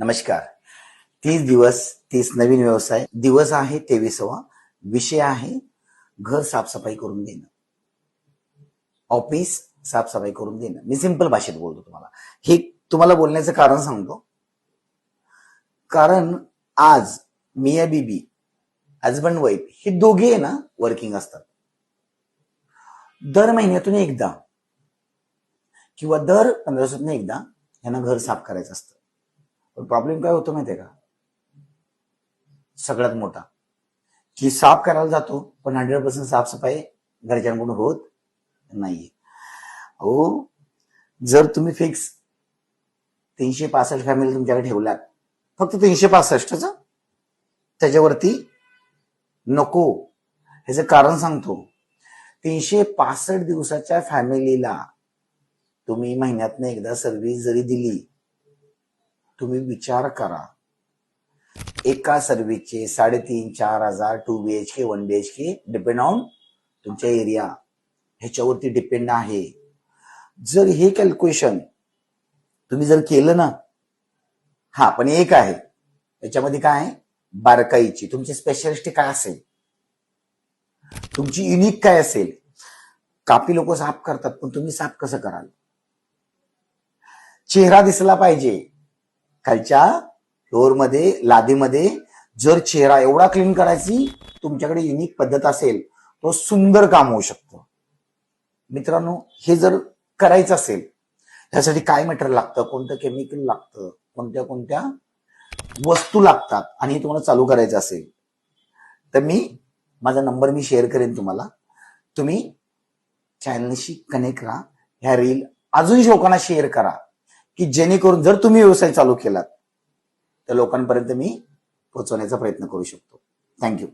नमस्कार. तीस दिवस तीस नवीन व्यवसाय दिवस आहे तेविसावा विषय आहे घर साफसफाई करून देणं. ऑफिस साफसफाई करून देणं. मी सिंपल भाषेत बोलतो तुम्हाला. हे तुम्हाला बोलण्याचं कारण सांगतो. कारण आज मिया बीबी हजबंड वाईफ हे दोघे ना वर्किंग असतात. दर महिन्यातून एकदा किंवा दर पंधरा एकदा यांना घर साफ करायचं असतं. पण प्रॉब्लेम काय होतो माहितीये का? सगळ्यात मोठा. की साफ करायला जातो पण हंड्रेड पर्सेंट साफसफाई घरच्यांकडून होत नाहीये. हो जर तुम्ही फिक्स तीनशे पासष्ट फॅमिली तुमच्याकडे ठेवलात फक्त तीनशे पासष्टच? त्याच्यावरती नको. ह्याचं कारण सांगतो. तीनशे पासष्ट दिवसाच्या फॅमिलीला तुम्ही महिन्यातनं एकदा सर्व्हिस जरी दिली तुम्ही विचार करा. एका सर्व्हिसचे साडेतीन चार हजार two B H K one B H K depend on तुमच्या एरिया ह्याच्यावरती डिपेंड आहे. जर हे कॅल्क्युलेशन तुम्ही जर केलं ना हा पण एक आहे. त्याच्यामध्ये काय आहे? बारकाईची. तुमची स्पेशलिस्ट काय असेल? तुमची युनिक काय असेल? कापी लोक साफ करतात पण तुम्ही साफ कसं कराल? चेहरा दिसला पाहिजे. खालच्या फ्लोअरमध्ये लादीमध्ये जर चेहरा एवढा क्लीन करायची तुमच्याकडे युनिक पद्धत असेल तो सुंदर काम होऊ शकतं. मित्रांनो हे जर करायचं असेल त्यासाठी काय मटेरियल लागतं कोणतं केमिकल लागतं कोणत्या कोणत्या वस्तू लागतात आणि हे तुम्हाला चालू करायचं असेल तर मी माझा नंबर मी शेअर करेन तुम्हाला. तुम्ही चॅनलशी कनेक्ट राहा. ह्या रील अजून लोकांना शेअर करा. की जेणेकरून जर तुम्ही व्यवसाय चालू केलात तर लोकांपर्यंत मी पोहोचवण्याचा प्रयत्न करू शकतो. थँक्यू